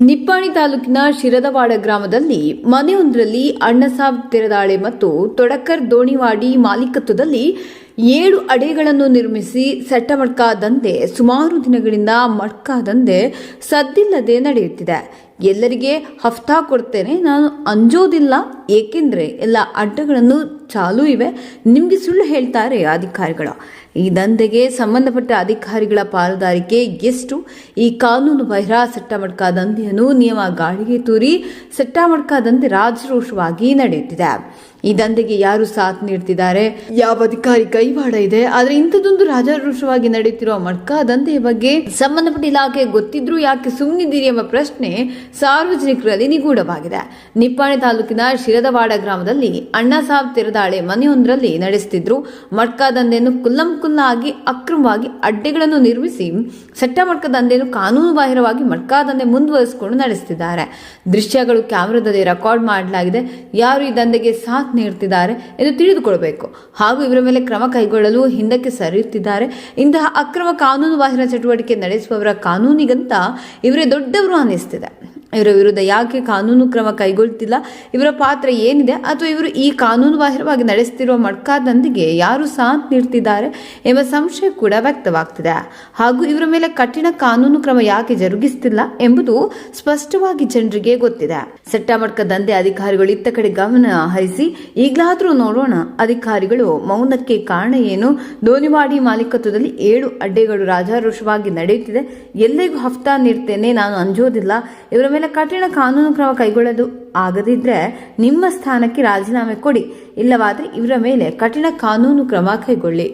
ನಿಪ್ಪಾಣಿ ತಾಲೂಕಿನ ಶಿರದವಾಡ ಗ್ರಾಮದಲ್ಲಿ ಮನೆಯೊಂದರಲ್ಲಿ ಅಣ್ಣಸಾಬ್ ತೆರದಾಳೆ ಮತ್ತು ತೊಡಕರ್ ದೋಣಿವಾಡಿ ಮಾಲೀಕತ್ವದಲ್ಲಿ ಏಳು ಅಡೆಗಳನ್ನು ನಿರ್ಮಿಸಿ ಸೆಟ್ಟಮಡ್ಕ ದಂಧೆ ಸುಮಾರು ದಿನಗಳಿಂದ ಮಡ್ಕ ದಂಧೆ ಸದ್ದಿಲ್ಲದೆ ನಡೆಯುತ್ತಿದೆ. ಎಲ್ಲರಿಗೆ ಹಫ್ತಾ ಕೊಡ್ತೇನೆ. ನಾನು ಅಂಜೋದಿಲ್ಲ ಏಕೆಂದರೆ ಎಲ್ಲ ಅಡ್ಡಗಳನ್ನು ಚಾಲೂ ಇವೆ. ನಿಮಗೆ ಸುಳ್ಳು ಹೇಳ್ತಾರೆ ಅಧಿಕಾರಿಗಳು. ಈ ದಂಧೆಗೆ ಸಂಬಂಧಪಟ್ಟ ಅಧಿಕಾರಿಗಳ ಪಾಲುದಾರಿಕೆ ಎಷ್ಟು? ಈ ಕಾನೂನು ಬಹಿರ ಸೆಟ್ಟಮಡ್ಕ ದಂಧೆಯನ್ನು ನಿಯಮ ಗಾಳಿಗೆ ತೂರಿ ಸೆಟ್ಟಮಡ್ಕ ದಂಧೆ ರಾಜರೋಷವಾಗಿ ನಡೆಯುತ್ತಿದೆ. ಈ ದಂಧೆಗೆ ಯಾರು ಸಾಥ್ ನೀಡ್ತಿದ್ದಾರೆ? ಯಾವ ಅಧಿಕಾರಿ ಕೈವಾಡ ಇದೆ? ಆದರೆ ಇಂಥದೊಂದು ರಾಜಾರೋಷವಾಗಿ ನಡೆಯುತ್ತಿರುವ ಮಡ್ಕ ದಂಧೆಯ ಬಗ್ಗೆ ಸಂಬಂಧಪಟ್ಟ ಇಲಾಖೆ ಗೊತ್ತಿದ್ರೂ ಯಾಕೆ ಸುಮ್ಮನಿದ್ದೀರಿ ಎಂಬ ಪ್ರಶ್ನೆ ಸಾರ್ವಜನಿಕರಲ್ಲಿ ನಿಗೂಢವಾಗಿದೆ. ನಿಪ್ಪಾಣಿ ತಾಲೂಕಿನ ಶಿರದವಾಡ ಗ್ರಾಮದಲ್ಲಿ ಅಣ್ಣಸಾಬ್ ತಿರದಾಳೆ ಮನೆಯೊಂದರಲ್ಲಿ ನಡೆಸುತ್ತಿದ್ರು ಮಡ್ಕ ದಂಧೆಯನ್ನು ಕುಲ್ಲಂ ಕುಲ್ಲಾಗಿ ಅಕ್ರಮವಾಗಿ ಅಡ್ಡೆಗಳನ್ನು ನಿರ್ಮಿಸಿ ಸಟ್ಟ ಮಟ್ಕ ದಂಧೆಯನ್ನು ಕಾನೂನು ಬಾಹಿರವಾಗಿ ಮಡ್ಕ ದಂಧೆ ಮುಂದುವರಿಸಿಕೊಂಡು ನಡೆಸುತ್ತಿದ್ದಾರೆ ದೃಶ್ಯಗಳು ಕ್ಯಾಮೆರಾದಲ್ಲಿ ರೆಕಾರ್ಡ್ ಮಾಡಲಾಗಿದೆ. ಯಾರು ಈ ದಂಧೆಗೆ ಸಾಥ್ ನೀಡುತ್ತಿದ್ದಾರೆ ಎಂದು ತಿಳಿದುಕೊಳ್ಳಬೇಕು ಹಾಗೂ ಇವರ ಮೇಲೆ ಕ್ರಮ ಕೈಗೊಳ್ಳಲು ಹಿಂದಕ್ಕೆ ಸರಿಯುತ್ತಿದ್ದಾರೆ. ಇಂತಹ ಅಕ್ರಮ ಕಾನೂನು ಬಾಹಿರ ಚಟುವಟಿಕೆ ನಡೆಸುವವರ ಕಾನೂನಿಗಂತ ಇವರೇ ದೊಡ್ಡವರು ಅನ್ನಿಸ್ತಿದೆ. ಇವರ ವಿರುದ್ಧ ಯಾಕೆ ಕಾನೂನು ಕ್ರಮ ಕೈಗೊಳ್ತಿಲ್ಲ? ಇವರ ಪಾತ್ರ ಏನಿದೆ? ಅಥವಾ ಇವರು ಈ ಕಾನೂನು ಬಾಹಿರವಾಗಿ ನಡೆಸುತ್ತಿರುವ ಮಡ್ಕಾದೊಂದಿಗೆ ಯಾರು ಸಾಥ್ ನೀಡ್ತಿದ್ದಾರೆ ಎಂಬ ಸಂಶಯ ಕೂಡ ವ್ಯಕ್ತವಾಗ್ತಿದೆ. ಹಾಗೂ ಇವರ ಮೇಲೆ ಕಠಿಣ ಕಾನೂನು ಕ್ರಮ ಯಾಕೆ ಜರುಗಿಸ್ತಿಲ್ಲ ಎಂಬುದು ಸ್ಪಷ್ಟವಾಗಿ ಜನರಿಗೆ ಗೊತ್ತಿದೆ. ಸೆಟ್ಟಮಡ್ಕ ದಂಧೆ ಅಧಿಕಾರಿಗಳು ಇತ್ತ ಕಡೆ ಗಮನ ಹರಿಸಿ, ಈಗಲಾದರೂ ನೋಡೋಣ ಅಧಿಕಾರಿಗಳು ಮೌನಕ್ಕೆ ಕಾರಣ ಏನು? ದೋನಿವಾಡಿ ಮಾಲೀಕತ್ವದಲ್ಲಿ ಏಳು ಅಡ್ಡೆಗಳು ರಾಜಾರೋಷವಾಗಿ ನಡೆಯುತ್ತಿದೆ. ಎಲ್ಲರಿಗೂ ಹಫ್ತಾ ನೀಡ್ತೇನೆ ನಾನು ಅಂಜೋದಿಲ್ಲ. ಇವರ ಮೇಲೆ ಕಠಿಣ ಕಾನೂನು ಕ್ರಮ ಕೈಗೊಳ್ಳೋದು ಆಗದಿದ್ರೆ ನಿಮ್ಮ ಸ್ಥಾನಕ್ಕೆ ರಾಜೀನಾಮೆ ಕೊಡಿ. ಇಲ್ಲವಾದರೆ ಇವರ ಮೇಲೆ ಕಠಿಣ ಕಾನೂನು ಕ್ರಮ ಕೈಗೊಳ್ಳಿ.